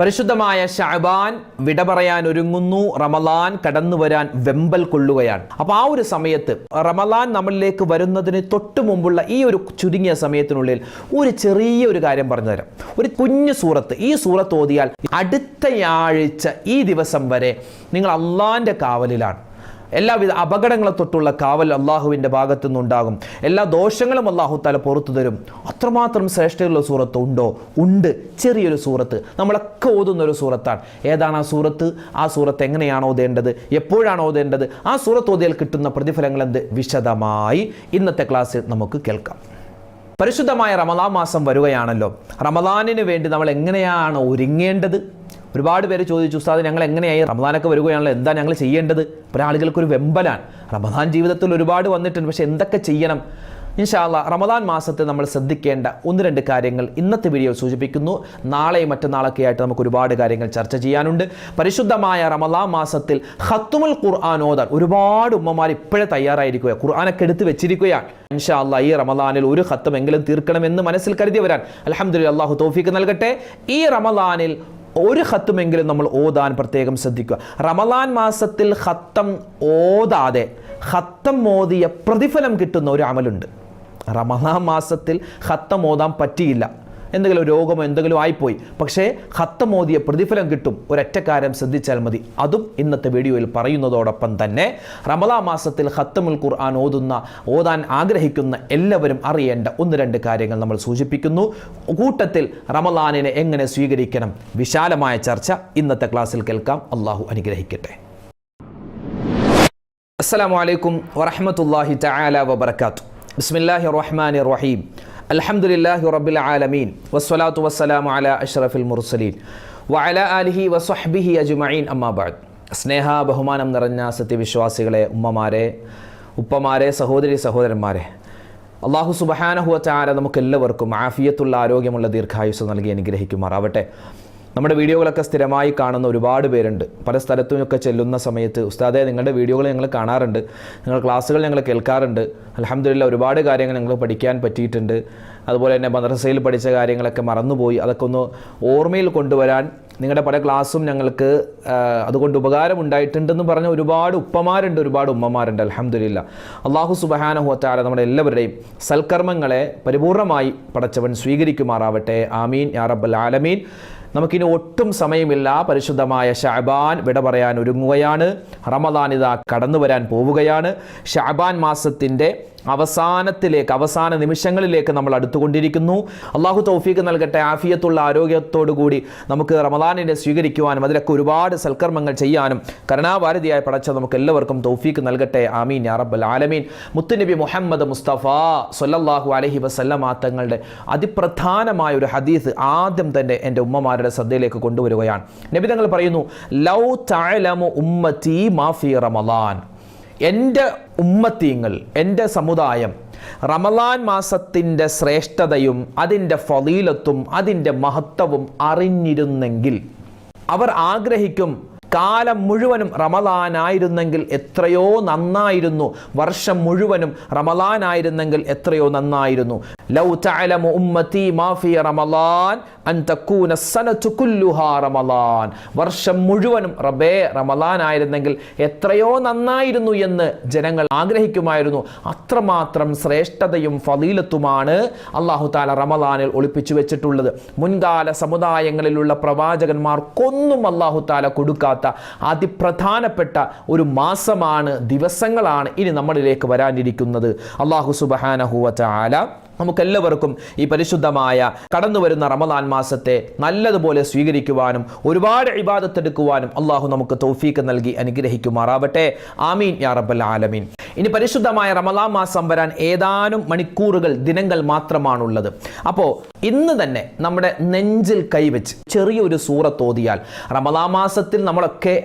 പരിശുദ്ധമായ ഷഅബാൻ വിട പറയാൻ ഒരുങ്ങുന്നു. റമലാൻ കടന്നു വരാൻ വെമ്പൽ കൊള്ളുകയാണ്. അപ്പോൾ ആ ഒരു സമയത്ത് റമലാൻ നമ്മളിലേക്ക് വരുന്നതിന് തൊട്ട് മുമ്പുള്ള ഈ ഒരു ചുരുങ്ങിയ സമയത്തിനുള്ളിൽ ഒരു ചെറിയ ഒരു കാര്യം പറഞ്ഞു തരാം. ഒരു കുഞ്ഞു സൂറത്ത്. ഈ സൂറത്ത് ഓതിയാൽ അടുത്തയാഴ്ച ഈ ദിവസം വരെ നിങ്ങൾ അള്ളാന്റെ കാവലിലാണ്. എല്ലാവിധ അപകടങ്ങളെ തൊട്ടുള്ള കാവൽ അള്ളാഹുവിന്റെ ഭാഗത്തു നിന്നുണ്ടാകും എല്ലാ ദോഷങ്ങളും അള്ളാഹു തല പുറത്തു തരും. അത്രമാത്രം ശ്രേഷ്ഠയുള്ള സൂറത്ത് ഉണ്ടോ? ഉണ്ട്. ചെറിയൊരു സൂറത്ത്. നമ്മളൊക്കെ ഓതുന്ന ഒരു സൂറത്താണ്. ഏതാണ് ആ സൂറത്ത്? ആ സൂറത്ത് എങ്ങനെയാണ് ഓതേണ്ടത്? എപ്പോഴാണ് ഓതേണ്ടത്? ആ സൂറത്ത് ഓതിയാൽ കിട്ടുന്ന പ്രതിഫലങ്ങൾ എന്ത്? വിശദമായി ഇന്നത്തെ ക്ലാസ്സിൽ നമുക്ക് കേൾക്കാം. പരിശുദ്ധമായ റമദാൻ മാസം വരികയാണല്ലോ. റമദാനിന് വേണ്ടി നമ്മൾ എങ്ങനെയാണ് ഒരുങ്ങേണ്ടത്? ഒരുപാട് പേര് ചോദിച്ചു ഉസ്താദ് ഞങ്ങൾ എങ്ങനെയായി? റമദാനൊക്കെ വരികയാണല്ലോ എന്താ ഞങ്ങൾ ചെയ്യേണ്ടത്? പല ആളുകൾക്ക് ഒരു വെമ്പലാണ്. റമദാൻ ജീവിതത്തിൽ ഒരുപാട് വന്നിട്ടുണ്ട് പക്ഷെ എന്തൊക്കെ ചെയ്യണം? ഇൻഷാല്ല റമദാൻ മാസത്തെ നമ്മൾ ശ്രദ്ധിക്കേണ്ട ഒന്ന് രണ്ട് കാര്യങ്ങൾ ഇന്നത്തെ വീഡിയോ സൂചിപ്പിക്കുന്നു. നാളെയും മറ്റന്നാളൊക്കെ ആയിട്ട് നമുക്ക് ഒരുപാട് കാര്യങ്ങൾ ചർച്ച ചെയ്യാനുണ്ട്. പരിശുദ്ധമായ റമദാൻ മാസത്തിൽ ഹത്തുമുൽ ഖുർആൻ ഓതാൻ ഒരുപാട് ഉമ്മമാർ ഇപ്പോഴേ തയ്യാറായിരിക്കുക ഖുർആനൊക്കെ എടുത്ത് വെച്ചിരിക്കുകയാണ്. ഇൻഷാല്ല ഈ റമദാനിൽ ഒരു ഹത്തുമെങ്കിലും തീർക്കണമെന്ന് മനസ്സിൽ കരുതി വരാൻ അലഹമ്മദ് അള്ളാഹു തോഫിക്ക് നൽകട്ടെ. ഈ റമദാനിൽ ഒരു ഹത്തുമെങ്കിലും നമ്മൾ ഓതാൻ പ്രത്യേകം ശ്രദ്ധിക്കുക. റമലാൻ മാസത്തിൽ ഹത്തം ഓതാതെ ഹത്തം ഓതിയ പ്രതിഫലം കിട്ടുന്ന ഒരു അമലുണ്ട്. റമലാൻ മാസത്തിൽ ഹത്തം ഓതാൻ പറ്റിയില്ല. എന്തെങ്കിലും രോഗമോ എന്തെങ്കിലും ആയിപ്പോയി. പക്ഷേ ഹത്തം ഓതിയ പ്രതിഫലം കിട്ടും. ഒരൊറ്റക്കാരം ശ്രദ്ധിച്ചാൽ മതി. അതും ഇന്നത്തെ വീഡിയോയിൽ പറയുന്നതോടൊപ്പം തന്നെ റമദാ മാസത്തിൽ ഹത്തമുൽ ഖുർആൻ ഓതുന്ന ഓതാൻ ആഗ്രഹിക്കുന്ന എല്ലാവരും അറിയേണ്ട ഒന്ന് രണ്ട് കാര്യങ്ങൾ നമ്മൾ സൂചിപ്പിക്കുന്നു. കൂട്ടത്തിൽ റമദാനിനെ എങ്ങനെ സ്വീകരിക്കണം? വിശാലമായ ചർച്ച ഇന്നത്തെ ക്ലാസ്സിൽ കേൾക്കാം. അള്ളാഹു അനുഗ്രഹിക്കട്ടെ. അസ്സലാമു അലൈക്കും വറഹമത്തല്ലാഹി തആല വബർക്കാത്തു ബിസ്മില്ലാഹി റഹ്മാനിർ റഹീം. അൽഹംദുലില്ലാഹി റബ്ബിൽ ആലമീൻ. വസ്സലാത്തു വസ്സലാമു അലാ അഷ്റഫിൽ മുർസലീൻ. വഅല ആലിഹി വസ്വഹ്ബിഹി അജ്മഈൻ അമ്മാ ബഅദ്. സ്നേഹ ബഹുമാനം നിറഞ്ഞ സത്യവിശ്വാസികളെ ഉമ്മമാരെ ഉപ്പമാരെ സഹോദരി സഹോദരന്മാരെ. അള്ളാഹു സുബഹാനഹുവ ചാര നമുക്കെല്ലാവർക്കും ആഫിയത്തുള്ള ആരോഗ്യമുള്ള ദീർഘായുസ് നൽകി അനുഗ്രഹിക്കുമാറാവട്ടെ. നമ്മുടെ വീഡിയോകളൊക്കെ സ്ഥിരമായി കാണുന്ന ഒരുപാട് പേരുണ്ട്. പല സ്ഥലത്തുമൊക്കെ ചെല്ലുന്ന സമയത്ത് ഉസ്താദെ നിങ്ങളുടെ വീഡിയോകൾ ഞങ്ങൾ കാണാറുണ്ട്. നിങ്ങൾ ക്ലാസ്സുകൾ ഞങ്ങൾ കേൾക്കാറുണ്ട്. അലഹമ്മദില്ല ഒരുപാട് കാര്യങ്ങൾ ഞങ്ങൾ പഠിക്കാൻ പറ്റിയിട്ടുണ്ട്. അതുപോലെ തന്നെ മദ്രസയിൽ പഠിച്ച കാര്യങ്ങളൊക്കെ മറന്നുപോയി. അതൊക്കെ ഒന്ന് ഓർമ്മയിൽ കൊണ്ടുവരാൻ നിങ്ങളുടെ പല ക്ലാസ്സും ഞങ്ങൾക്ക് അതുകൊണ്ട് ഉപകാരം ഉണ്ടായിട്ടുണ്ടെന്ന് പറഞ്ഞ ഒരുപാട് ഉപ്പമാരുണ്ട് ഒരുപാട് ഉമ്മമാരുണ്ട്. അലഹമ്മദില്ല അള്ളാഹു സുബഹാനഹുത്താല നമ്മുടെ എല്ലാവരുടെയും സൽക്കർമ്മങ്ങളെ പരിപൂർണമായി പടച്ചവൻ സ്വീകരിക്കുമാറാവട്ടെ. ആമീൻ. യാ റബ്ബൽ ആലമീൻ. നമുക്കിനി ഒട്ടും സമയമില്ല. പരിശുദ്ധമായ ഷാബാൻ വിട പറയാൻ ഒരുങ്ങുകയാണ്. റമദാൻ ഇതാ കടന്നു വരാൻ പോവുകയാണ്. ഷാബാൻ മാസത്തിന്റെ അവസാനത്തിലേക്ക് അവസാന നിമിഷങ്ങളിലേക്ക് നമ്മൾ അടുത്തുകൊണ്ടിരിക്കുന്നു. അള്ളാഹു തൗഫീഖ് നൽകട്ടെ. ആഫിയത്തുള്ള ആരോഗ്യത്തോടു കൂടി നമുക്ക് റമദാനിനെ സ്വീകരിക്കുവാനും അതിലൊക്കെ ഒരുപാട് സൽക്കർമ്മങ്ങൾ ചെയ്യാനും കരുണാഭാരതിയായ പടച്ച നമുക്ക് എല്ലാവർക്കും തൗഫീക്ക് നൽകട്ടെ. ആമീൻ റബ്ബൽ ആലമീൻ. മുത്തുനബി മുഹമ്മദ് മുസ്തഫ സൊല്ലാഹു അലഹി വസല്ലമ തങ്ങളുടെ അതിപ്രധാനമായ ഒരു ഹദീസ് ആദ്യം തന്നെ എന്റെ ഉമ്മമാരുടെ ശ്രദ്ധയിലേക്ക് കൊണ്ടുവരികയാണ്. നബി തങ്ങൾ പറയുന്നു ലൗ മാഫി റമദാൻ. എന്റെ ഉമ്മത്തീങ്ങൾ എന്റെ സമുദായം. റമലാൻ മാസത്തിന്റെ ശ്രേഷ്ഠതയും അതിന്റെ ഫലീലത്തും അതിന്റെ മഹത്വവും അറിഞ്ഞിരുന്നെങ്കിൽ അവർ ആഗ്രഹിക്കും കാലം മുഴുവനും റമലാനായിരുന്നെങ്കിൽ എത്രയോ നന്നായിരുന്നു. വർഷം മുഴുവനും റമലാനായിരുന്നെങ്കിൽ എത്രയോ നന്നായിരുന്നു. ലൗ തഅലമു ഉമ്മത്തി മാഫി റമലാൻ അൻ തക്കൂന സനതു റമലാൻ വർഷം മുഴുവനും റബേ റമലാനായിരുന്നെങ്കിൽ എത്രയോ നന്നായിരുന്നു എന്ന് ജനങ്ങൾ ആഗ്രഹിക്കുമായിരുന്നു. അത്രമാത്രം ശ്രേഷ്ഠതയും ഫലീലത്തുമാണ് അള്ളാഹു താല റമലാനിൽ ഒളിപ്പിച്ചു വെച്ചിട്ടുള്ളത്. മുൻകാല സമുദായങ്ങളിലുള്ള പ്രവാചകന്മാർക്കൊന്നും അള്ളാഹു താല കൊടുക്കാത്ത അതിപ്രധാനപ്പെട്ട ഒരു മാസമാണ് ദിവസങ്ങളാണ് ഇനി നമ്മളിലേക്ക് വരാനിരിക്കുന്നത്. അള്ളാഹു സുബഹാനഹുവ ചാല നമുക്കെല്ലാവർക്കും ഈ പരിശുദ്ധമായ കടന്നു വരുന്ന റമദാൻ മാസത്തെ നല്ലതുപോലെ സ്വീകരിക്കുവാനും ഒരുപാട് ഇബാദത്തെടുക്കുവാനും അള്ളാഹു നമുക്ക് തൗഫീക്ക് നൽകി അനുഗ്രഹിക്കുമാറാവട്ടെ. ആമീൻ യാ റബ്ബൽ ആലമീൻ. ഇനി പരിശുദ്ധമായ റമദാൻ മാസം വരാൻ ഏതാനും മണിക്കൂറുകൾ ദിനങ്ങൾ മാത്രമാണുള്ളത്. അപ്പോൾ ഇന്ന് തന്നെ നമ്മുടെ നെഞ്ചിൽ കൈവച്ച് ചെറിയൊരു സൂറത്ത് ഓതിയാൽ റമദാൻ മാസത്തിൽ നമ്മളൊക്കെ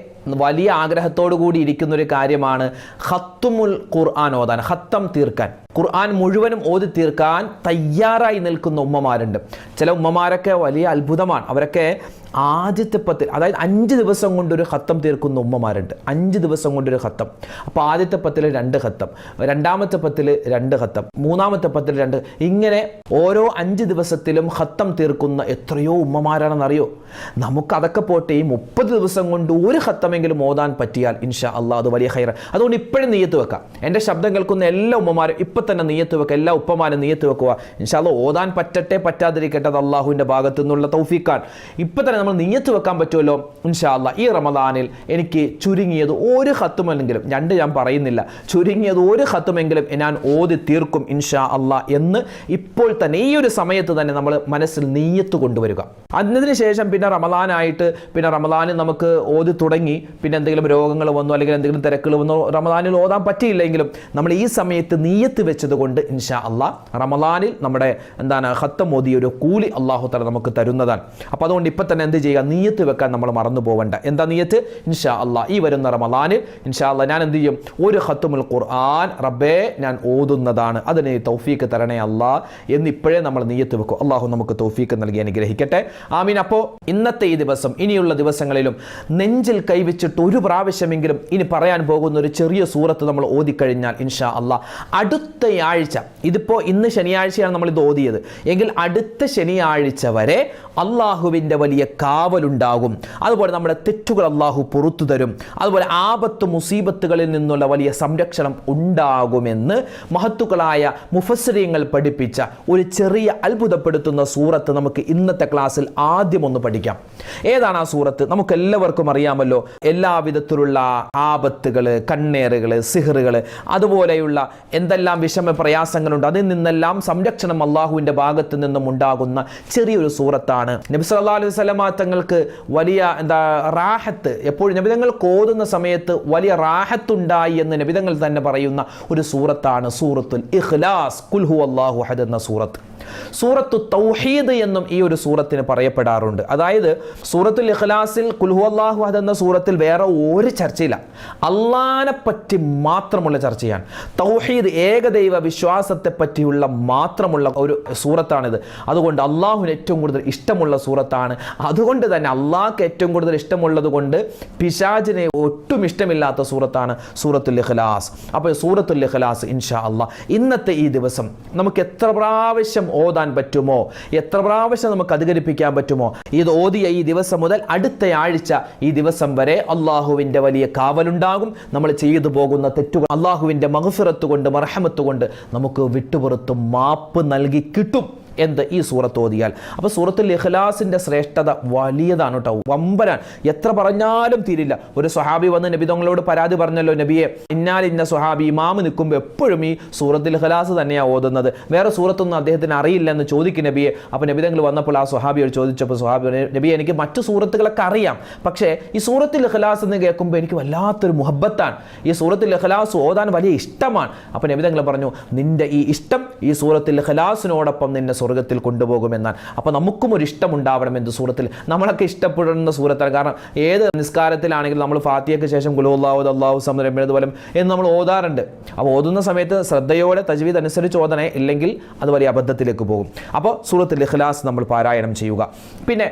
വലിയ ആഗ്രഹത്തോടു കൂടി ഇരിക്കുന്ന ഒരു കാര്യമാണ് ഹത്തുമുൽ ഖുർആൻ ഓതാൻ ഹത്തം തീർക്കാൻ. ഖുർആൻ മുഴുവനും ഓതി തീർക്കാൻ തയ്യാറായി നിൽക്കുന്ന ഉമ്മമാരുണ്ട്. ചില ഉമ്മമാരൊക്കെ വലിയ അത്ഭുതമാണ്. അവരൊക്കെ ആദ്യത്തെ പത്തിൽ അതായത് അഞ്ച് ദിവസം കൊണ്ടൊരു ഹത്തം തീർക്കുന്ന ഉമ്മമാരുണ്ട്. അഞ്ച് ദിവസം കൊണ്ടൊരു ഹത്തം അപ്പോൾ ആദ്യത്തെ പത്തിൽ രണ്ട് ഹത്തം രണ്ടാമത്തെ പത്തിൽ രണ്ട് ഹത്തം മൂന്നാമത്തെ പത്തിൽ രണ്ട് ഇങ്ങനെ ഓരോ അഞ്ച് ദിവസത്തിലും ഹത്തം തീർക്കുന്ന എത്രയോ ഉമ്മമാരാണെന്നറിയോ? നമുക്ക് അതൊക്കെ പോട്ടെ ഈ മുപ്പത് ദിവസം കൊണ്ട് ഒരു ഹത്തമെങ്കിലും ഓതാൻ പറ്റിയാൽ ഇൻഷാ അള്ളാഹ് അത് വലിയ ഹൈറ അതുകൊണ്ട് ഇപ്പോഴും നീയത്ത് വെക്കാം. എന്റെ ശബ്ദം കേൾക്കുന്ന എല്ലാ ഉമ്മമാരും ഇപ്പം തന്നെ നീയത്ത് വെക്കുക എല്ലാ ഉപ്പമാരും നീയത്ത് വെക്കുക. ഇൻഷാ അള്ളാഹ് ഓതാൻ പറ്റട്ടെ പറ്റാതിരിക്കട്ടെ അത് അള്ളാഹുവിന്റെ ഭാഗത്തു നിന്നുള്ള തൗഫീക്കാൻ ഇപ്പം തന്നെ നമ്മൾ നീയത്ത് വെക്കാൻ പറ്റുമല്ലോ? ഇൻഷാ അള്ളാഹ് ഈ റമദാനിൽ എനിക്ക് ചുരുങ്ങിയത് ഒരു ഹത്തുമല്ലെങ്കിലും രണ്ട് ഞാൻ പറയുന്നില്ല ചുരുങ്ങിയത് ഒരു ഹത്തുമെങ്കിലും ഞാൻ ഓതി തീർക്കും ഇൻഷാ അള്ളാ എന്ന് ഇപ്പോൾ തന്നെ ഈ ഒരു സമയത്ത് തന്നെ നമ്മൾ മനസ്സിൽ നീയത്ത് കൊണ്ടുവരിക. അതിന് ശേഷം പിന്നെ റമദാനായിട്ട് പിന്നെ റമദാനിൽ നമുക്ക് ഓതി തുടങ്ങി പിന്നെ എന്തെങ്കിലും രോഗങ്ങൾ വന്നു അല്ലെങ്കിൽ എന്തെങ്കിലും തിരക്കുകൾ വന്നു റമദാനിൽ ഓതാൻ പറ്റിയില്ലെങ്കിലും നമ്മൾ ഈ സമയത്ത് നീയത്ത് വെച്ചത് കൊണ്ട് ഇൻഷാ അള്ളാ റമലാനിൽ നമ്മുടെ എന്താണ് ഹത്തം മോദി ഒരു കൂലി അള്ളാഹു തല നമുക്ക് തരുന്നതാണ്. അപ്പോൾ അതുകൊണ്ട് ഇപ്പം തന്നെ എന്ത് ചെയ്യുക? നീയത്ത് വെക്കാൻ നമ്മൾ മറന്നു പോവണ്ട. എന്താ നീയത്ത്? ഇൻഷാ അള്ളാ ഈ വരുന്ന റമലാനിൽ ഇൻഷാ അള്ളാ ഞാൻ എന്ത് ചെയ്യും? ഒരു ഹത്തുമുൽ ഖുർആൻ റബ്ബേ ഞാൻ ഓതുന്നതാണ്. അതിന് തൗഫീക്ക് തരണേ അള്ളാ എന്നിപ്പോഴേ നമ്മൾ നീയത്ത് വെക്കും. അള്ളാഹു നമുക്ക് തൗഫീക്ക് നൽകി അനുഗ്രഹിക്കട്ടെ. ആമീൻ. അപ്പോൾ ഇന്നത്തെ ഈ ദിവസം ഇനിയുള്ള ദിവസങ്ങളിലും നെഞ്ചിൽ കൈവച്ചിട്ട് ഒരു പ്രാവശ്യമെങ്കിലും ഇനി പറയാൻ പോകുന്ന ഒരു ചെറിയ സൂറത്ത് നമ്മൾ ഓതിക്കഴിഞ്ഞാൽ ഇൻഷാ അള്ളാ അടുത്ത ആഴ്ച ഇതിപ്പോൾ ഇന്ന് ശനിയാഴ്ചയാണ് നമ്മൾ ഇത് ഓതിയത്. എങ്കിൽ അടുത്ത ശനിയാഴ്ച വരെ അള്ളാഹുവിന്റെ വലിയ കാവലുണ്ടാകും. അതുപോലെ നമ്മുടെ തെറ്റുകൾ അള്ളാഹു പുറത്തു തരും. അതുപോലെ ആപത്ത് മുസീബത്തുകളിൽ നിന്നുള്ള വലിയ സംരക്ഷണം ഉണ്ടാകുമെന്ന് മഹത്തുക്കളായ മുഫസ്രീങ്ങൾ പഠിപ്പിച്ച ഒരു ചെറിയ അത്ഭുതപ്പെടുത്തുന്ന സൂറത്ത് നമുക്ക് ഇന്നത്തെ ക്ലാസ്സിൽ ആദ്യം ഒന്ന് പഠിക്കാം. ഏതാണ് ആ സൂറത്ത്? നമുക്ക് എല്ലാവർക്കും അറിയാമല്ലോ എല്ലാവിധത്തിലുള്ള ആപത്തുകൾ കണ്ണേറുകൾ സിഹറുകൾ അതുപോലെയുള്ള എന്തെല്ലാം വിഷമ പ്രയാസങ്ങളുണ്ട്. അതിൽ നിന്നെല്ലാം സംരക്ഷണം അള്ളാഹുവിന്റെ ഭാഗത്ത് നിന്നും ഉണ്ടാകുന്ന ചെറിയൊരു സൂറത്താണ്. നബി സല്ലാ അലൈഹി വസല്ലമ തങ്ങൾക്ക് വലിയ എന്താ റാഹത്ത് എപ്പോഴും നബിതങ്ങൾ കോതുന്ന സമയത്ത് വലിയ റാഹത്തുണ്ടായി എന്ന് നബിതങ്ങൾ തന്നെ പറയുന്ന ഒരു സൂറത്താണ് സൂറത്തുൽ ഇഖ്ലാസ്. കുൽഹു അള്ളാഹു അഹദ് എന്ന സൂറത്ത്. സൂറത്തു തൗഹീദ് എന്നും ഈ ഒരു സൂറത്തിന് പറയപ്പെടാറുണ്ട്. അതായത് സൂറത്തുൽ ഇഖ്ലാസിൽ കുൽഹു അള്ളാഹു എന്ന സൂറത്തിൽ വേറെ ഒരു ചർച്ചയില്ല. അള്ളാനെ പറ്റി മാത്രമുള്ള ചർച്ചയാണ്. തൗഹീദ് ഏകദൈവ വിശ്വാസത്തെ പറ്റിയുള്ള മാത്രമുള്ള ഒരു സൂറത്താണിത്. അതുകൊണ്ട് അള്ളാഹുവിന് ഏറ്റവും കൂടുതൽ ഇഷ്ടമുള്ള സൂറത്താണ്. അതുകൊണ്ട് തന്നെ അള്ളാഹ്ക്ക് ഏറ്റവും കൂടുതൽ ഇഷ്ടമുള്ളത് കൊണ്ട് പിശാജിനെ ഒട്ടും ഇഷ്ടമില്ലാത്ത സൂറത്താണ് സൂറത്തുൽ ഇഖ്ലാസ്. അപ്പോൾ സൂറത്തുൽ ഇഖ്ലാസ് ഇൻഷാ അള്ളാഹ് ഇന്നത്തെ ഈ ദിവസം നമുക്ക് എത്ര പ്രാവശ്യം ഓതാൻ പറ്റുമോ? എത്ര പ്രാവശ്യം നമുക്ക് അധികരിപ്പിക്കാൻ പറ്റുമോ? ഇത് ഓതിയ ഈ ദിവസം മുതൽ അടുത്ത ആഴ്ച ഈ ദിവസം വരെ അള്ളാഹുവിന്റെ വലിയ കാവലുണ്ടാകും. നമ്മൾ ചെയ്തു പോകുന്ന തെറ്റുകൾ അള്ളാഹുവിന്റെ മഹഫിറത്ത് കൊണ്ട് മർഹമത്ത് കൊണ്ട് നമുക്ക് വിട്ടുപുറത്തും മാപ്പ് നൽകി കിട്ടും. എന്ത് ഈ സൂറത്ത് ഓതിയാൽ. അപ്പോൾ സൂറത്തുൽ ഇഖ്ലാസിന്റെ ശ്രേഷ്ഠത വലിയതാണ് കേട്ടോ വമ്പരാൻ എത്ര പറഞ്ഞാലും തീരില്ല. ഒരു സ്വഹാബി വന്ന് നബി തങ്ങളോട് പരാതി പറഞ്ഞല്ലോ നബിയെ. ഇന്നാൽ ഇന്ന സ്വഹാബി ഇമാമ് നിൽക്കുമ്പോൾ എപ്പോഴും ഈ സൂറത്തുൽ ഇഖ്ലാസ് തന്നെയാണ് ഓതുന്നത്. വേറെ സൂറത്തൊന്നും അദ്ദേഹത്തിന് അറിയില്ല എന്ന് ചോദിക്കും നബിയെ. അപ്പോൾ നബി തങ്ങൾ വന്നപ്പോൾ ആ സ്വഹാബിയോട് ചോദിച്ചപ്പോൾ സ്വഹാബി നബിയെ എനിക്ക് മറ്റു സൂറത്തുകളൊക്കെ അറിയാം. പക്ഷേ ഈ സൂറത്തുൽ ഇഖ്ലാസ് എന്ന് കേൾക്കുമ്പോൾ എനിക്ക് വല്ലാത്തൊരു മുഹബത്താണ്. ഈ സൂറത്തുൽ ഇഖ്ലാസ് ഓതാൻ വലിയ ഇഷ്ടമാണ്. അപ്പോൾ നബി തങ്ങൾ പറഞ്ഞു നിന്റെ ഈ ഇഷ്ടം ഈ സൂറത്തുൽ ഇഖ്ലാസിനോടൊപ്പം നിന്നെ സ്വർഗത്തിൽ കൊണ്ടുപോകുമെന്നാണ്. അപ്പോൾ നമുക്കും ഒരു ഇഷ്ടമുണ്ടാവണം എന്ത് സൂറത്തിൽ? നമ്മളൊക്കെ ഇഷ്ടപ്പെടുന്ന സൂറത്താണ്. കാരണം ഏത് നിസ്കാരത്തിലാണെങ്കിലും നമ്മൾ ഫാത്തിയയ്ക്ക് ശേഷം ഗുലുല്ലാഹു അള്ളാഹു സമരമ്പോലും എന്ന് നമ്മൾ ഓതാറുണ്ട്. അപ്പോൾ ഓതുന്ന സമയത്ത് ശ്രദ്ധയോടെ തജ്വീദ് അനുസരിച്ച് ഓതണേ ഇല്ലെങ്കിൽ അത് വലിയ അബദ്ധത്തിലേക്ക് പോകും. അപ്പോൾ സൂറത്തുൽ ഇഖ്ലാസ് നമ്മൾ പാരായണം ചെയ്യുക. പിന്നെ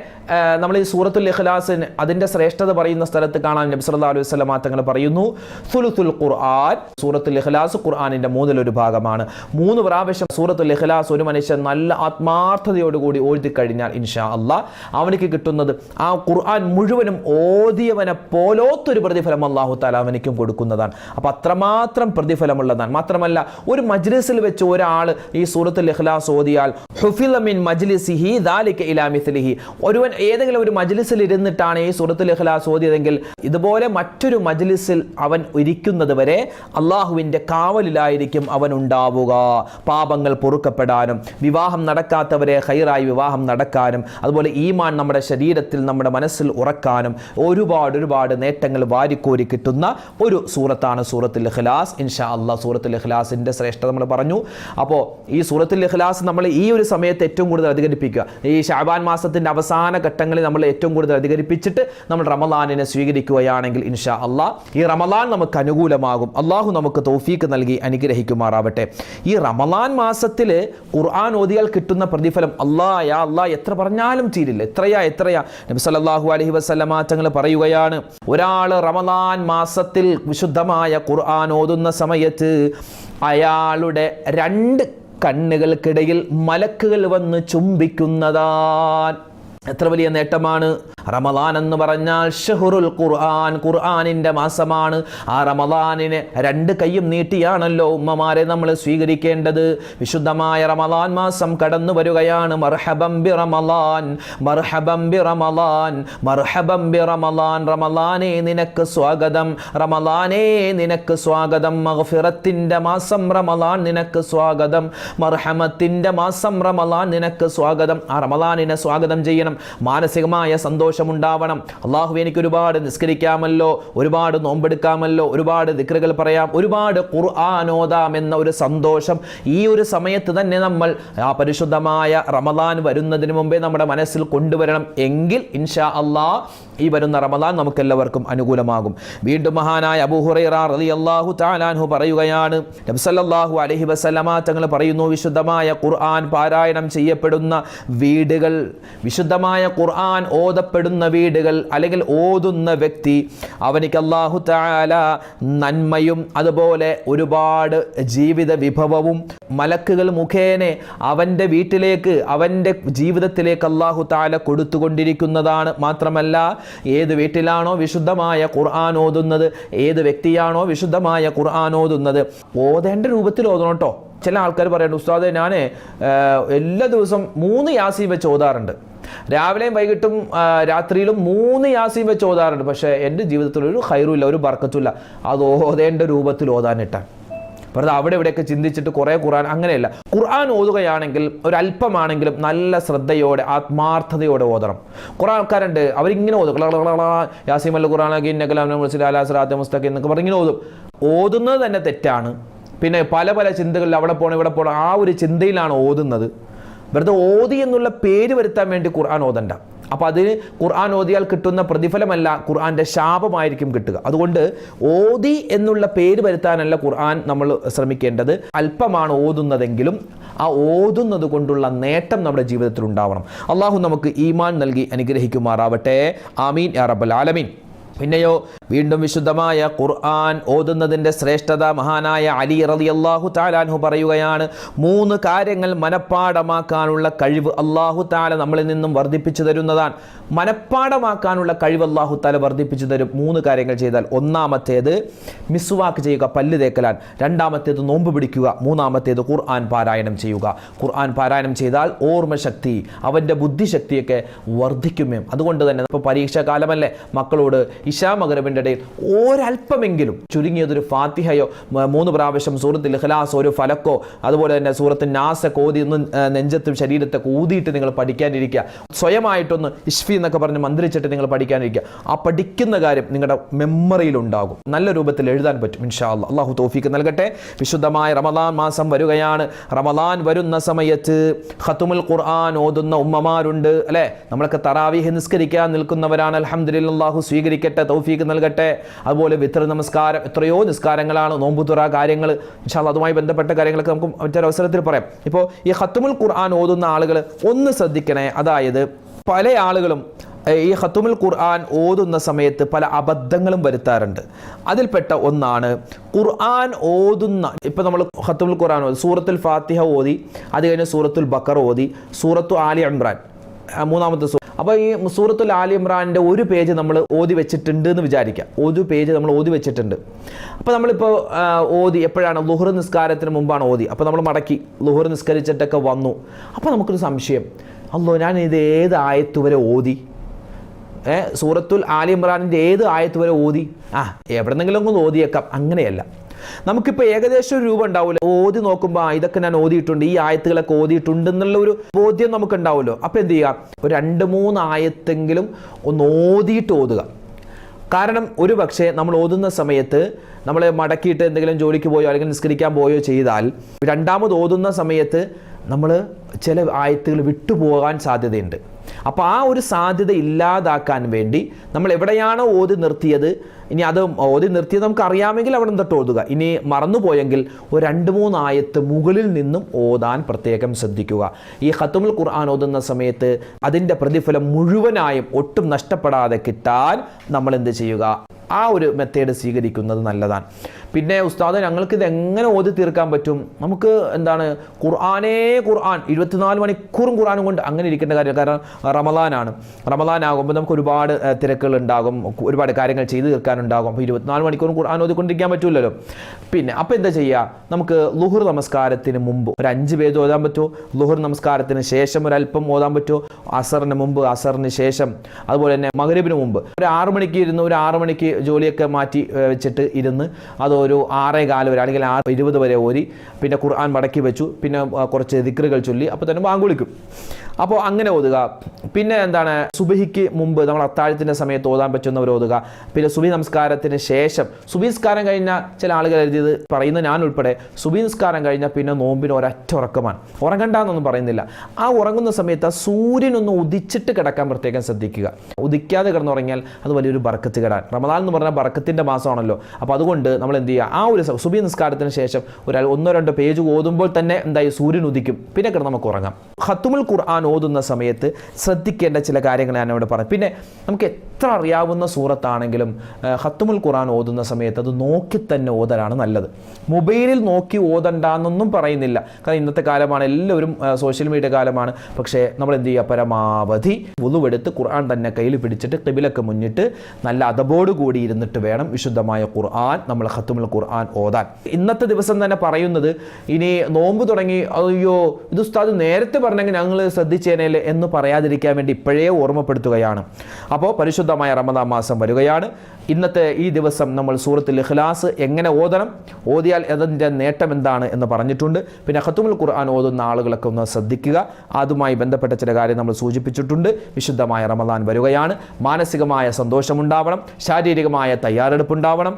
നമ്മൾ ഈ സൂറത്തുൽ ഇഖ്ലാസിന് അതിന്റെ ശ്രേഷ്ഠത പറയുന്ന സ്ഥലത്ത് കാണാൻ നബി സല്ലല്ലാഹു അലൈഹി വസല്ലം തങ്ങൾ പറയുന്നു. സുലുത്തുൽ ഖുർആൻ സൂറത്തുൽ ഇഖ്ലാസ് ഖുർആനിന്റെ മൂന്നിലൊരു ഭാഗമാണ്. മൂന്ന് പ്രാവശ്യം സൂറത്തുൽ ഇഖ്ലാസ് ഒരു മനുഷ്യൻ നല്ല ആത്മാർത്ഥതയോടുകൂടി ഓതി കഴിഞ്ഞാൽ ഇൻഷാ അല്ല അവനിക്ക് കിട്ടുന്നത് ആ ഖുർആൻ മുഴുവനും ഓതിയവനെ പോലോത്തൊരു പ്രതിഫലം അള്ളാഹു താല അവനിക്കും കൊടുക്കുന്നതാണ്. അപ്പോൾ അത്രമാത്രം പ്രതിഫലമുള്ളതാണ്. മാത്രമല്ല ഒരു മജ്ലിസിൽ വെച്ച് ഒരാൾ ഈ സൂറത്തുൽ ഇഖ്ലാസ് ഓതിയാൽ ഹുഫിലമിൻ മജ്ലിസിഹി ദാലിക്ക് ഇലാമിസ്ലിഹി ഒരുവൻ ഏതെങ്കിലും ഒരു മജ്ലിസിൽ ഇരുന്നിട്ടാണ് ഈ സൂറത്തുൽ ഇഖ്ലാസ് ഓതിയതെങ്കിൽ ഇതുപോലെ മറ്റൊരു മജ്ലിസിൽ അവൻ ഇരിക്കുന്നത് വരെ അള്ളാഹുവിന്റെ കാവലിലായിരിക്കും അവൻ ഉണ്ടാവുക. പാപങ്ങൾ പൊറുക്കപ്പെടാനും വിവാഹം നടക്കാത്തവരെ ഹൈറായി വിവാഹം നടക്കാനും അതുപോലെ ഈമാൻ നമ്മുടെ ശരീരത്തിൽ നമ്മുടെ മനസ്സിൽ ഉറക്കാനും ഒരുപാട് ഒരുപാട് നേട്ടങ്ങൾ വാരിക്കോരി കിട്ടുന്ന ഒരു സൂറത്താണ് സൂറത്തുൽ ഇഖ്ലാസ്. ഇൻഷാ അള്ളാ സൂറത്തുൽ ഇഖ്ലാസിന്റെ ശ്രേഷ്ഠത നമ്മൾ പറഞ്ഞു. അപ്പോൾ ഈ സൂറത്തുൽ ഇഖ്ലാസ് നമ്മൾ ഈ ഒരു സമയത്ത് ഏറ്റവും കൂടുതൽ അധികരിപ്പിക്കുക. ഈ ഷാബാൻ മാസത്തിന്റെ അവസാന ഘട്ടങ്ങളിൽ നമ്മൾ ഏറ്റവും കൂടുതൽ അധികരിപ്പിച്ചിട്ട് നമ്മൾ റമലാനിനെ സ്വീകരിക്കുകയാണെങ്കിൽ ഇൻഷാ അള്ളാ ഈ റമലാൻ നമുക്ക് അനുകൂലമാകും. അള്ളാഹു നമുക്ക് തോഫീക്ക് നൽകി അനുഗ്രഹിക്കുമാറാവട്ടെ. ഈ റമലാൻ മാസത്തിൽ ഖുർആൻ ഓതിയാൽ കിട്ടുന്ന പ്രതിഫലം അള്ളാ യാ അല്ലാ എത്ര പറഞ്ഞാലും തീരില്ല. എത്രയാ എത്രയാ? നബി സല്ലല്ലാഹു അലൈഹി വസല്ലമ തങ്ങൾ പറയുകയാണ് ഒരാൾ റമദാൻ മാസത്തിൽ വിശുദ്ധമായ ഖുർആൻ ഓതുന്ന സമയത്ത് അയാളുടെ രണ്ട് കണ്ണുകൾക്കിടയിൽ മലക്കുകൾ വന്ന് ചുംബിക്കുന്നതാൻ എത്ര വലിയ നേട്ടമാണ്? റമദാൻ എന്ന് പറഞ്ഞാൽ ഷഹുറുൽ ഖുർആൻ ഖുർആാനിന്റെ മാസമാണ്. ആ റമദാനിനെ രണ്ട് കൈയും നീട്ടിയാണല്ലോ ഉമ്മമാരെ നമ്മൾ സ്വീകരിക്കേണ്ടത്. വിശുദ്ധമായ റമദാൻ മാസം കടന്നു വരികയാണ്. മർഹബം ബി റമദാൻ മർഹബം ബി റമദാൻ മർഹബം ബി റമദാൻ. റമദാനെ നിനക്ക് സ്വാഗതം റമദാനേ നിനക്ക് സ്വാഗതം. മഹഫിറത്തിന്റെ മാസം റമദാൻ നിനക്ക് സ്വാഗതം മർഹമത്തിന്റെ മാസം റമദാൻ നിനക്ക് സ്വാഗതം. ആ റമദാനിനെ സ്വാഗതം ചെയ്യണം. മാനസികമായ സന്തോഷമുണ്ടാവണം അള്ളാഹു എനിക്ക് ഒരുപാട് നിസ്കരിക്കാമല്ലോ ഒരുപാട് നോമ്പെടുക്കാമല്ലോ ഒരുപാട് ദിക്റുകൾ പറയാം ഒരുപാട് ഖുർആാനോദാം എന്ന ഒരു സന്തോഷം ഈ ഒരു സമയത്ത് തന്നെ നമ്മൾ ആ പരിശുദ്ധമായ റമദാൻ വരുന്നതിന് മുമ്പേ നമ്മുടെ മനസ്സിൽ കൊണ്ടുവരണം എങ്കിൽ ഇൻഷാ അള്ളാഹ് ഈ വരുന്ന റമദാൻ നമുക്കെല്ലാവർക്കും അനുകൂലമാകും. വീണ്ടും മഹാനായ അബൂഹുറൈറ തആലാൻഹു പറയുകയാണ് നബ്സല്ലാഹു അലഹി വസല്ലമ തങ്ങൾ പറയുന്നു വിശുദ്ധമായ ഖുർആൻ പാരായണം ചെയ്യപ്പെടുന്ന വീടുകൾ വിശുദ്ധമായ ഖുർആൻ ഓതപ്പെടുന്ന വീടുകൾ അല്ലെങ്കിൽ ഓതുന്ന വ്യക്തി അവനിക്ക് അള്ളാഹു തആല നന്മയും അതുപോലെ ഒരുപാട് ജീവിത വിഭവവും മലക്കുകൾ മുഖേനെ അവന്റെ വീട്ടിലേക്ക് അവന്റെ ജീവിതത്തിലേക്ക് അള്ളാഹു താല കൊടുത്തുകൊണ്ടിരിക്കുന്നതാണ്. മാത്രമല്ല ഏത് വീട്ടിലാണോ വിശുദ്ധമായ ഖുർആൻ ഓതുന്നത് ഏത് വ്യക്തിയാണോ വിശുദ്ധമായ ഖുർആൻ ഓതുന്നത്? ഓതേണ്ട രൂപത്തിൽ ഓതണം കേട്ടോ ചില ആൾക്കാർ പറയുന്നുണ്ട് ഉസ്താദ് ഞാൻ എല്ലാ ദിവസം മൂന്ന് യാസീൻ വെച്ച് ഓതാറുണ്ട്. രാവിലെയും വൈകിട്ടും രാത്രിയിലും മൂന്ന് യാസീം വെച്ച് ഓതാറുണ്ട്. പക്ഷേ എന്റെ ജീവിതത്തിൽ ഒരു ഹൈറുമില്ല ഒരു ബർക്കത്തുമില്ല. അത് ഓതേണ്ട രൂപത്തിൽ ഓതാനിട്ടാണ് വെറുതെ അവിടെ ഇവിടെയൊക്കെ ചിന്തിച്ചിട്ട് കുറേ ഖുർആൻ അങ്ങനെയല്ല. ഖുർആൻ ഓതുകയാണെങ്കിൽ ഒരല്പമാണെങ്കിലും നല്ല ശ്രദ്ധയോടെ ആത്മാർത്ഥതയോടെ ഓതണം. കുറേ ആൾക്കാരുണ്ട് അവരിങ്ങനെ ഓതും. യാസീം അല്ല ഖുർആാനൊക്കെ സലാത്ത് മുസ്തഖ് എന്നൊക്കെ പറഞ്ഞിങ്ങനെ ഓതും. ഓതുന്നത് തന്നെ തെറ്റാണ്. പിന്നെ പല പല ചിന്തകളിൽ അവിടെ പോകണം ഇവിടെ പോകണം ആ ഒരു ചിന്തയിലാണ് ഓതുന്നത്. വെറുതെ ഓതി എന്നുള്ള പേര് വരുത്താൻ വേണ്ടി ഖുർആൻ ഓതണ്ട. അപ്പോൾ അതിന് ഖുർആൻ ഓതിയാൽ കിട്ടുന്ന പ്രതിഫലമല്ല ഖുർആന്റെ ശാപമായിരിക്കും കിട്ടുക. അതുകൊണ്ട് ഓതി എന്നുള്ള പേര് വരുത്താനല്ല ഖുർആൻ നമ്മൾ ശ്രമിക്കേണ്ടത്. അല്പമാണ് ഓതുന്നതെങ്കിലും ആ ഓതുന്നത് കൊണ്ടുള്ള നേട്ടം നമ്മുടെ ജീവിതത്തിൽ ഉണ്ടാവണം. അള്ളാഹു നമുക്ക് ഈമാൻ നൽകി അനുഗ്രഹിക്കുമാറാവട്ടെ. ആമീൻ അറബൽ ആലമീൻ. പിന്നെയോ വീണ്ടും വിശുദ്ധമായ ഖുർആൻ ഓതുന്നതിന്റെ ശ്രേഷ്ഠത മഹാനായ അലി റലി അള്ളാഹു താലാൻഹു പറയുകയാണ് മൂന്ന് കാര്യങ്ങൾ മനഃപ്പാടമാക്കാനുള്ള കഴിവ് അള്ളാഹു താല നമ്മളിൽ നിന്നും വർദ്ധിപ്പിച്ചു തരുന്നതാണ്. മനഃപ്പാടമാക്കാനുള്ള കഴിവ് അള്ളാഹു താല വർദ്ധിപ്പിച്ചു തരും. മൂന്ന് കാര്യങ്ങൾ ചെയ്താൽ ഒന്നാമത്തേത് മിസ്വാക്ക് ചെയ്യുക പല്ല് തേക്കലാൻ രണ്ടാമത്തേത് നോമ്പ് പിടിക്കുക മൂന്നാമത്തേത് ഖുർആൻ പാരായണം ചെയ്യുക. ഖുർആൻ പാരായണം ചെയ്താൽ ഓർമ്മശക്തി അവന്റെ ബുദ്ധിശക്തിയൊക്കെ വർദ്ധിക്കുമേ അതുകൊണ്ട് തന്നെ ഇപ്പോൾ പരീക്ഷാ കാലമല്ലേ മക്കളോട് ഇഷാ മകരവിന്റെ ഇടയിൽ ഒരല്പമെങ്കിലും ചുരുങ്ങിയതൊരു ഫാത്തിഹയോ മൂന്ന് പ്രാവശ്യം സൂറത്തിൽ ഇഖ്ലാസ് ഒരു ഫലക്കോ അതുപോലെ തന്നെ സൂറത്ത് നാസ കോതി ഒന്ന് നെഞ്ചത്തും ശരീരത്തൊക്കെ ഊതിയിട്ട് നിങ്ങൾ പഠിക്കാനിരിക്കുക. സ്വയമായിട്ടൊന്ന് ഇഷ്ഫി എന്നൊക്കെ പറഞ്ഞ് മന്ത്രിച്ചിട്ട് നിങ്ങൾ പഠിക്കാനിരിക്കുക. ആ പഠിക്കുന്ന കാര്യം നിങ്ങളുടെ മെമ്മറിയിൽ ഉണ്ടാകും. നല്ല രൂപത്തിൽ എഴുതാൻ പറ്റും ഇൻഷാ അല്ലാ അള്ളാഹു തോഫീക്ക് നൽകട്ടെ. വിശുദ്ധമായ റമദാൻ മാസം വരികയാണ്. റമദാൻ വരുന്ന സമയത്ത് ഖത്തുമുൽ ഖുർആൻ ഓതുന്ന ഉമ്മമാരുണ്ട് അല്ലേ? നമ്മളൊക്കെ തറാവീഹ് നിസ്കരിക്കാൻ നിൽക്കുന്നവരാണ്. അൽഹംദുലില്ലാ അള്ളാഹു സ്വീകരിക്കട്ടെ തൗഫീക്ക് നൽകട്ടെ. അതുപോലെ വിത്ര നമസ്കാരം എത്രയോ നിസ്കാരങ്ങളാണ് നോമ്പുതുറ കാര്യങ്ങൾ ഇൻഷാൽ അതുമായി ബന്ധപ്പെട്ട കാര്യങ്ങളൊക്കെ നമുക്ക് മറ്റൊരു അവസരത്തിൽ പറയാം. ഇപ്പോൾ ഈ ഹത്തുമുൽ ഖുർആൻ ഓതുന്ന ആളുകൾ ഒന്ന് ശ്രദ്ധിക്കണേ. അതായത് പല ആളുകളും ഈ ഹത്തുമുൽ ഖുർആൻ ഓതുന്ന സമയത്ത് പല അബദ്ധങ്ങളും വരുത്താറുണ്ട്. അതിൽപ്പെട്ട ഒന്നാണ് ഖുർആൻ ഓതുന്ന ഇപ്പം നമ്മൾ ഹത്തുമുൽ ഖുർആൻ ഓതി സൂറത്തുൽ ഫാത്തിഹ ഓതി അത് കഴിഞ്ഞ് സൂറത്തുൽ ബക്കർ ഓതി സൂറത്തു ആലി ഇമ്രാൻ മൂന്നാമത്തെ അപ്പോൾ ഈ സൂറത്തുൽ ആലി ഇമ്രാന്റെ ഒരു പേജ് നമ്മൾ ഓതി വെച്ചിട്ടുണ്ട് എന്ന് വിചാരിക്കുക ഒരു പേജ് നമ്മൾ ഓതി വെച്ചിട്ടുണ്ട്. അപ്പോൾ നമ്മളിപ്പോൾ ഓതി എപ്പോഴാണ്? ലുഹർ നിസ്കാരത്തിന് മുമ്പാണ് ഓതി. അപ്പോൾ നമ്മൾ മടക്കി. ലുഹർ നിസ്കരിച്ചിട്ടൊക്കെ വന്നു. അപ്പോൾ നമുക്കൊരു സംശയം. അല്ലോ ഞാൻ ഇത് ഏത് ആയത്ത് വരെ ഓതി? സൂറത്തുൽ ആലി ഇമ്രാനിന്റെ ഏത് ആയത്ത് വരെ ഓതി? ആ എവിടെന്നെങ്കിലും ഒന്ന് ഓതിയേക്കാം. അങ്ങനെയല്ല. നമുക്കിപ്പോൾ ഏകദേശം ഒരു രൂപം ഉണ്ടാവില്ല ഓതി നോക്കുമ്പോൾ ഇതൊക്കെ ഞാൻ ഓതിയിട്ടുണ്ട് ഈ ആയത്തുകളൊക്കെ ഓതിയിട്ടുണ്ട് എന്നുള്ള ഒരു ബോധ്യം നമുക്ക് ഉണ്ടാവുമല്ലോ അപ്പോൾ എന്ത് ചെയ്യുക ഒരു രണ്ട് മൂന്ന് ആയത്തെങ്കിലും ഒന്ന് ഓതിയിട്ട് ഓതുക. കാരണം ഒരു പക്ഷേ നമ്മൾ ഓതുന്ന സമയത്ത് നമ്മൾ മടക്കിയിട്ട് എന്തെങ്കിലും ജോലിക്ക് പോയോ അല്ലെങ്കിൽ നിസ്കരിക്കാൻ പോയോ ചെയ്താൽ രണ്ടാമത് ഓതുന്ന സമയത്ത് നമ്മൾ ചില ആയത്തുകൾ വിട്ടുപോകാൻ സാധ്യതയുണ്ട്. അപ്പോൾ ആ ഒരു സാധ്യത ഇല്ലാതാക്കാൻ വേണ്ടി നമ്മൾ എവിടെയാണോ ഓതി നിർത്തിയത് ഇനി അത് ഓതി നിർത്തിയത് നമുക്ക് അറിയാമെങ്കിൽ അവിടെ തൊട്ട് ഓതുക. ഇനി മറന്നുപോയെങ്കിൽ ഒരു രണ്ട് മൂന്ന് ആയത്ത് മുകളിൽ നിന്നും ഓതാൻ പ്രത്യേകം ശ്രദ്ധിക്കുക. ഈ ഖത്തുമുൽ ഖുർആൻ ഓതുന്ന സമയത്ത് അതിന്റെ പ്രതിഫലം മുഴുവനായും ഒട്ടും നഷ്ടപ്പെടാതെ കിട്ടാൻ നമ്മൾ എന്ത് ചെയ്യുക? ആ ഒരു മെത്തേഡ് സ്വീകരിക്കുന്നത് നല്ലതാണ്. പിന്നെ ഉസ്താദ് ഞങ്ങൾക്ക് ഇത് എങ്ങനെ ഓതി തീർക്കാൻ പറ്റും? നമുക്ക് എന്താണ് ഖുർആാനേ ഖുർആൻ ഇരുപത്തിനാല് മണിക്കൂറും ഖുർആാനും കൊണ്ട് അങ്ങനെ ഇരിക്കേണ്ട കാര്യം കാരണം റമദാനാണ്. ആകുമ്പോൾ നമുക്ക് ഒരുപാട് തിരക്കുകൾ ഉണ്ടാകും ഒരുപാട് കാര്യങ്ങൾ ചെയ്തു തീർക്കാനുണ്ടാകും. അപ്പോൾ ഇരുപത്തിനാല് മണിക്കൂറും ഖുർആൻ ഓതിക്കൊണ്ടിരിക്കാൻ പറ്റില്ലല്ലോ പിന്നെ അപ്പോൾ എന്താ ചെയ്യുക നമുക്ക് ലുഹുർ നമസ്കാരത്തിന് മുമ്പ് ഒരു അഞ്ച് പേജ് ഓതാൻ പറ്റുമോ ലുഹുർ നമസ്കാരത്തിന് ശേഷം ഒരല്പം ഓതാൻ പറ്റുമോ അസറിന് മുമ്പ് അസറിന് ശേഷം അതുപോലെ തന്നെ മകരബിന് മുമ്പ്. ഒരു ആറ് മണിക്ക് ഇരുന്ന് ഒരു ആറ് മണിക്ക് ജോലിയൊക്കെ മാറ്റി വെച്ചിട്ട് ഇരുന്ന് അത് ഒരു ആറേ കാൽ വരെ അല്ലെങ്കിൽ ആറ് ഇരുപത് വരെ ഓരി പിന്നെ ഖുർആൻ മടക്കി വെച്ചു. പിന്നെ കുറച്ച് ദിക്റുകൾ ചൊല്ലി. അപ്പോൾ തന്നെ ബാങ്ക് വിളിക്കും അപ്പോൾ അങ്ങനെ ഓതുക. പിന്നെ എന്താണ്? സുബഹിക്ക് മുമ്പ് നമ്മൾ അത്താഴത്തിന്റെ സമയത്ത് ഓതാൻ പറ്റുന്നവർ ഓതുക. പിന്നെ സുബി നമസ്കാരത്തിന് ശേഷം സുബി നിസ്കാരം കഴിഞ്ഞാൽ ചില ആളുകൾ എഴുതിയത് പറയുന്ന ഞാൻ ഉൾപ്പെടെ സുബി നിസ്കാരം കഴിഞ്ഞാൽ പിന്നെ നോമ്പിന് ഒരൊറ്റ ഉറക്കമാണ്. ഉറങ്ങണ്ടെന്നൊന്നും പറയുന്നില്ല. ആ ഉറങ്ങുന്ന സമയത്ത് ആ സൂര്യനൊന്ന് ഉദിച്ചിട്ട് കിടക്കാൻ പ്രത്യേകം ശ്രദ്ധിക്കുക. ഉദിക്കാതെ കിടന്നുറങ്ങിയാൽ അത് വലിയൊരു ബർക്കത്ത് കിടാൻ റമദാൻ എന്ന് പറഞ്ഞാൽ ബർക്കത്തിന്റെ മാസമാണല്ലോ. അപ്പോൾ അതുകൊണ്ട് നമ്മൾ എന്ത് ചെയ്യുക? ആ ഒരു സുബി നിസ്കാരത്തിന് ശേഷം ഒരാൾ ഒന്നോ രണ്ടോ പേജ് ഓതുമ്പോൾ തന്നെ എന്തായി? സൂര്യൻ ഉദിക്കും. പിന്നെ കിടന്ന് നമുക്ക് ഉറങ്ങാം. ഖത്തുമുൽ ഖുർആൻ ഓതുന്ന സമയത്ത് ശ്രദ്ധിക്കേണ്ട ചില കാര്യങ്ങൾ ഞാൻ ഇവിടെ പറഞ്ഞു പിന്നെ നമുക്ക് എത്ര അറിയാവുന്ന സൂറത്താണെങ്കിലും ഹത്തുമുൽ ഖുറാൻ ഓതുന്ന സമയത്ത് അത് നോക്കി തന്നെ ഓതലാണ് നല്ലത്. മൊബൈലിൽ നോക്കി ഓതണ്ടെന്നൊന്നും പറയുന്നില്ല. കാരണം ഇന്നത്തെ കാലമാണ് എല്ലാവരും സോഷ്യൽ മീഡിയ കാലമാണ്. പക്ഷേ നമ്മൾ എന്ത് ചെയ്യുക? പരമാവധി ഉതുവെടുത്ത് ഖുർആൻ തന്നെ കയ്യിൽ പിടിച്ചിട്ട് കിബിലൊക്കെ മുന്നിട്ട് നല്ല അതബോട് കൂടി ഇരുന്നിട്ട് വേണം വിശുദ്ധമായ ഖുർആൻ നമ്മൾ ഹത്തുമുൽ ഖുർആൻ ഓതാൻ. ഇന്നത്തെ ദിവസം തന്നെ പറയുന്നത് ഇനി നോമ്പ് തുടങ്ങി അയ്യോ ഇത് ഉസ്താദ് നേരത്തെ പറഞ്ഞെങ്കിൽ ഞങ്ങൾ ശ്രദ്ധിച്ചേനല്ലേ എന്ന് പറയാതിരിക്കാൻ വേണ്ടി ഇപ്പോഴേ ഓർമ്മപ്പെടുത്തുകയാണ്. അപ്പോൾ പരിശുദ്ധമായ റമദാ മാസം വരികയാണ്. ഇന്നത്തെ ഈ ദിവസം നമ്മൾ സൂറത്തുൽ ഇഖ്ലാസ് എങ്ങനെ ഓതണം ഓതിയാൽ അതിന്റെ നേട്ടം എന്താണ് എന്ന് പറഞ്ഞിട്ടുണ്ട്. പിന്നെ ഖത്തുമുൽ ഖുർആൻ ഓതുന്ന ആളുകളൊക്കെ ഒന്ന് ശ്രദ്ധിക്കുക. അതുമായി ബന്ധപ്പെട്ട ചില കാര്യം നമ്മൾ സൂചിപ്പിച്ചിട്ടുണ്ട്. വിശുദ്ധമായ റമദാൻ വരികയാണ്. മാനസികമായ സന്തോഷമുണ്ടാവണം. ശാരീരികമായ തയ്യാറെടുപ്പുണ്ടാവണം.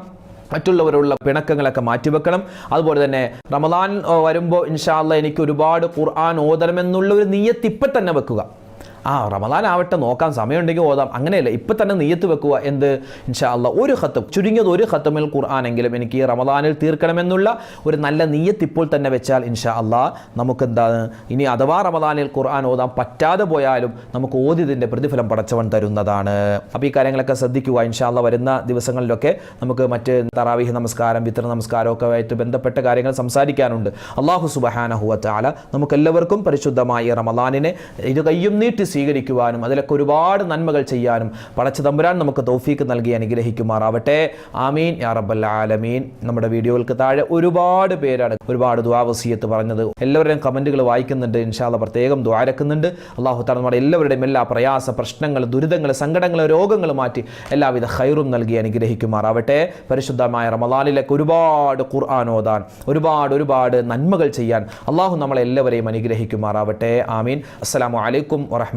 മറ്റുള്ളവരുള്ള പിണക്കങ്ങളൊക്കെ മാറ്റിവെക്കണം. അതുപോലെ തന്നെ റമദാൻ വരുമ്പോൾ ഇൻഷാല്ല എനിക്ക് ഒരുപാട് ഖുർആൻ ഓതണമെന്നുള്ള ഒരു നീയത്ത് ഇപ്പം തന്നെ വെക്കുക. ആ റമദാൻ ആവട്ടെ നോക്കാൻ സമയമുണ്ടെങ്കിൽ ഓതാം. അങ്ങനെയല്ല ഇപ്പം തന്നെ നീയത്ത് വെക്കുക എന്ത്? ഇൻഷാ അല്ല ഒരു ഹത്തും ചുരുങ്ങിയത് ഒരു ഖത്തമിൽ ഖുർആാനെങ്കിലും എനിക്ക് ഈ റമദാനിൽ തീർക്കണമെന്നുള്ള ഒരു നല്ല നീയത്ത് ഇപ്പോൾ തന്നെ വെച്ചാൽ ഇൻഷാ അല്ല നമുക്ക് എന്താണ് ഇനി അഥവാ റമദാനിൽ ഖുർആൻ ഓതാൻ പറ്റാതെ പോയാലും നമുക്ക് ഓതിയതിന്റെ പ്രതിഫലം പടച്ചവൻ തരുന്നതാണ്. അപ്പോൾ ഈ കാര്യങ്ങളൊക്കെ ശ്രദ്ധിക്കുക. ഇൻഷാ അല്ല വരുന്ന ദിവസങ്ങളിലൊക്കെ നമുക്ക് മറ്റ് തറാവിഹ് നമസ്കാരം വിത്ര നമസ്കാരമൊക്കെ ആയിട്ട് ബന്ധപ്പെട്ട കാര്യങ്ങൾ സംസാരിക്കാനുണ്ട്. അള്ളാഹു സുബഹാനഹുവ താല നമുക്കെല്ലാവർക്കും പരിശുദ്ധമായ റമദാനിനെ ഇരു കയ്യും നീട്ടി സ്വീകരിക്കുവാനും അതിലൊക്കെ ഒരുപാട് നന്മകൾ ചെയ്യാനും പടച്ച തമ്പുരാൻ നമുക്ക് തൗഫീക്ക് നൽകി അനുഗ്രഹിക്കുമാറാവട്ടെ. ആമീൻ. യാ റബ്ബൽ ആലമീൻ. നമ്മുടെ വീഡിയോകൾക്ക് താഴെ ഒരുപാട് പേരാണ് ഒരുപാട് ദ്വാവസീയത്ത് പറഞ്ഞത്. എല്ലാവരുടെയും കമന്റുകൾ വായിക്കുന്നുണ്ട്. ഇൻഷാല്ല പ്രത്യേകം ദ്വാരക്കുന്നുണ്ട് അള്ളാഹു താല നമ്മുടെ എല്ലാവരുടെയും എല്ലാ പ്രയാസ പ്രശ്നങ്ങൾ ദുരിതങ്ങൾ സങ്കടങ്ങൾ രോഗങ്ങൾ മാറ്റി എല്ലാവിധ ഹൈറും നൽകി അനുഗ്രഹിക്കുമാറാവട്ടെ. പരിശുദ്ധമായ റമദാനിലേക്ക് ഒരുപാട് ഖുർആാനോദാൻ ഒരുപാട് ഒരുപാട് നന്മകൾ ചെയ്യാൻ അള്ളാഹു നമ്മളെല്ലാവരെയും അനുഗ്രഹിക്കുമാറാവട്ടെ. ആമീൻ. അസ്സലാമു അലൈക്കും